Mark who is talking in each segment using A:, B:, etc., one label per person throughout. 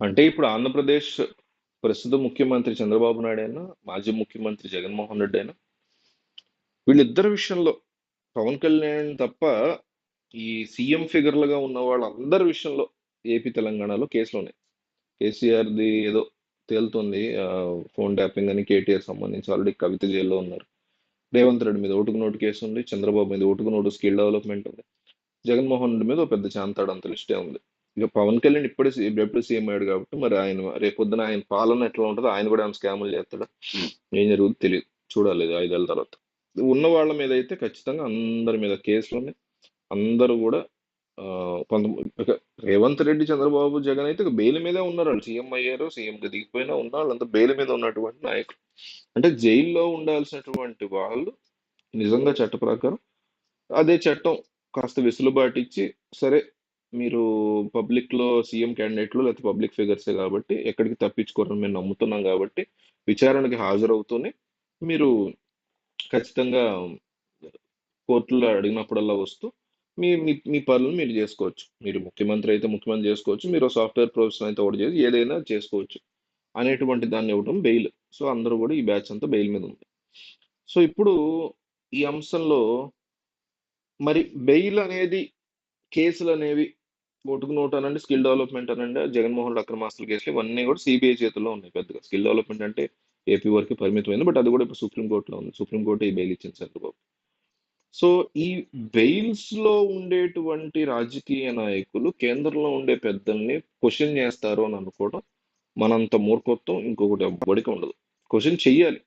A: అంటే ఇప్పుడు ఆంధ్రప్రదేశ్ ప్రస్తుత ముఖ్యమంత్రి చంద్రబాబు నాయుడు అయినా మాజీ ముఖ్యమంత్రి జగన్మోహన్ రెడ్డి అయినా వీళ్ళిద్దరి విషయంలో పవన్ కళ్యాణ్ తప్ప ఈ సీఎం ఫిగర్లుగా ఉన్న వాళ్ళందరి విషయంలో ఏపీ తెలంగాణలో కేసులు ఉన్నాయి. కేసీఆర్ది ఏదో తేలుతుంది. ఫోన్ ట్యాపింగ్ అని కేటీఆర్ సంబంధించి ఆల్రెడీ కవిత జైల్లో ఉన్నారు. రేవంత్ రెడ్డి మీద ఓటుకు నోటు కేసు ఉంది చంద్రబాబు మీద ఓటుకు నోటు స్కిల్ డెవలప్మెంట్ ఉంది. జగన్మోహన్ రెడ్డి మీద ఒక పెద్ద చాంతాడు అంత లిస్టే ఉంది. ఇక పవన్ కళ్యాణ్ ఇప్పుడే డెప్యూటీ సీఎం అయ్యాడు కాబట్టి మరి ఆయన రేపొద్దున ఆయన పాలన ఎట్లా ఉంటుందో ఆయన కూడా ఏమైనా స్కాములు చేస్తాడా? ఏం జరుగుతుందో తెలియదు. చూడాలి ఐదేళ్ళ తర్వాత. ఉన్న వాళ్ళ మీద అయితే ఖచ్చితంగా అందరి మీద కేసులు ఉన్నాయి. అందరూ కూడా కొంత రేవంత్ రెడ్డి చంద్రబాబు జగన్ అయితే బెయిల్ మీదే ఉన్నారు వాళ్ళు. సీఎం అయ్యారు సీఎం దిగిపోయినా ఉన్న వాళ్ళంతా బెయిల్ మీద ఉన్నటువంటి నాయకులు. అంటే జైల్లో ఉండాల్సినటువంటి వాళ్ళు నిజంగా చట్ట ప్రకారం అదే చట్టం కాస్త వెసులుబాటు ఇచ్చి సరే మీరు పబ్లిక్లో సీఎం క్యాండిడేట్లు లేకపోతే పబ్లిక్ ఫిగర్సే కాబట్టి ఎక్కడికి తప్పించుకోరని మేము నమ్ముతున్నాం కాబట్టి విచారణకి హాజరవుతూనే మీరు ఖచ్చితంగా కోర్టులో అడిగినప్పుడల్లా వస్తూ మీ మీ మీ పనులు మీరు చేసుకోవచ్చు. మీరు ముఖ్యమంత్రి అయితే ముఖ్యమంత్రి చేసుకోవచ్చు మీరు సాఫ్ట్వేర్ ప్రొఫెషన్ అయితే ఒకటి చేసి ఏదైనా చేసుకోవచ్చు అనేటువంటి దాన్ని ఇవ్వడం బెయిల్. సో అందరూ కూడా ఈ బ్యాచ్ అంతా బెయిల్ మీద ఉంది. సో ఇప్పుడు ఈ అంశంలో మరి బెయిల్ అనేది కేసులు అనేవి ఓటుకు నోట్ అనండి స్కిల్ డెవలప్మెంట్ అనండి. జగన్మోహన్ రెడ్డి అక్రమాస్తుల కేసులు ఇవన్నీ కూడా సిబిఐ చేతుల్లో ఉన్నాయి పెద్దగా. స్కిల్ డెవలప్మెంట్ అంటే ఏపీ వరకు పరిమితమైంది బట్ అది కూడా ఇప్పుడు సుప్రీంకోర్టులో ఉంది. సుప్రీంకోర్టు ఈ బెయిల్ ఇచ్చింది చంద్రబాబు సో ఈ బెయిల్స్లో ఉండేటువంటి రాజకీయ నాయకులు కేంద్రంలో ఉండే పెద్దల్ని క్వశ్చన్ చేస్తారు అని అనుకోవడం మనంత మూర్ఖత్వం ఇంకొకటి ఎవ్వడికి ఉండదు. క్వశ్చన్ చెయ్యాలి.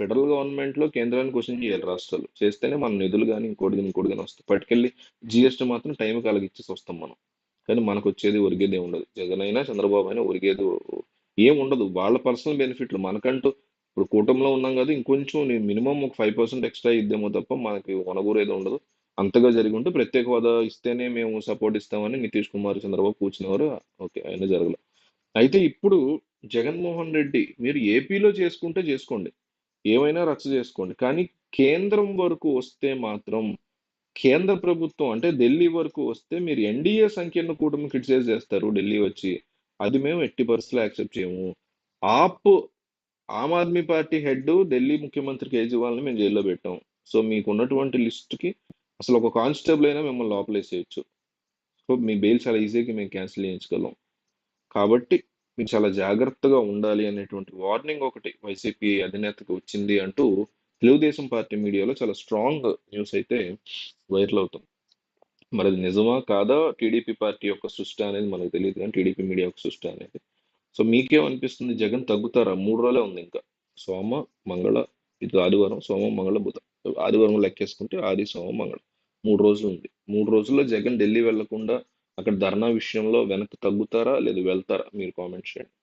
A: ఫెడరల్ గవర్నమెంట్లో కేంద్రాన్ని క్వశ్చన్ చేయాలి రాష్ట్రాలు. చేస్తేనే మన నిధులు కానీ ఇంకోటి కానీ ఇంకోటి కానీ వస్తాయి. పట్టుకెళ్ళి జిఎస్టీ మాత్రం టైం కలిగిచ్చేసి వస్తాం మనం. కానీ మనకు వచ్చేది ఒరిగేది ఉండదు. జగన్ అయినా చంద్రబాబు అయినా ఒరిగేది ఏం ఉండదు వాళ్ళ పర్సనల్ బెనిఫిట్లు మనకంటూ ఇప్పుడు కూటమిలో ఉన్నాం కదా ఇంకొంచెం మినిమం ఒక ఫైవ్ పర్సెంట్ ఎక్స్ట్రా ఇద్దేమో తప్ప మనకి వనగూరేది ఉండదు. అంతగా జరిగి ఉంటే ప్రత్యేక హోదా ఇస్తేనే మేము సపోర్ట్ ఇస్తామని నితీష్ కుమార్ చంద్రబాబు కూర్చునేవారు. ఓకే ఆయన జరగలేదు అయితే ఇప్పుడు జగన్మోహన్ రెడ్డి మీరు ఏపీలో చేసుకుంటే చేసుకోండి. ఏమైనా రచ్చ చేసుకోండి. కానీ కేంద్రం వరకు వస్తే మాత్రం కేంద్ర ప్రభుత్వం అంటే ఢిల్లీ వరకు వస్తే మీరు ఎన్డీఏ సంఖ్యను కూటమి క్రిటిసైజ్ చేస్తారు ఢిల్లీ వచ్చి. అది మేము ఎట్టి పరిస్థితుల్లో యాక్సెప్ట్ చేయము. ఆప్ ఆమ్ ఆద్మీ పార్టీ హెడ్ ఢిల్లీ ముఖ్యమంత్రి కేజ్రీవాల్ని మేము జైల్లో పెట్టాం. సో మీకు ఉన్నటువంటి లిస్ట్కి అసలు ఒక కానిస్టేబుల్ అయినా మిమ్మల్ని లోపలేసేయచ్చు. సో మీ బెయిల్ చాలా ఈజీగా మేము క్యాన్సిల్ చేయించగలం. కాబట్టి మీరు చాలా జాగ్రత్తగా ఉండాలి అనేటువంటి వార్నింగ్ ఒకటి వైసీపీ అధినేతకు వచ్చింది అంటూ తెలుగుదేశం పార్టీ మీడియాలో చాలా స్ట్రాంగ్ న్యూస్ అయితే వైరల్ అవుతుంది. మరి అది నిజమా కాదా? టీడీపీ పార్టీ యొక్క సృష్టి అనేది మనకు తెలియదు కానీ టీడీపీ మీడియా యొక్క సృష్టి అనేది. సో మీకేమనిపిస్తుంది జగన్ తగ్గుతారా? మూడు రోజులే ఉంది ఇంకా. సోమ మంగళ ఇది ఆదివారం సోమ మంగళ బుధ. ఆదివారం లెక్కేసుకుంటే ఆది సోమ మంగళ. మూడు రోజులు ఉంది. మూడు రోజుల్లో జగన్ ఢిల్లీ వెళ్ళకుండా అక్కడ ధర్నా విషయంలో వెనక్కి తగ్గుతారా? లేదా వెళ్తారా? మీరు కామెంట్ చేయండి.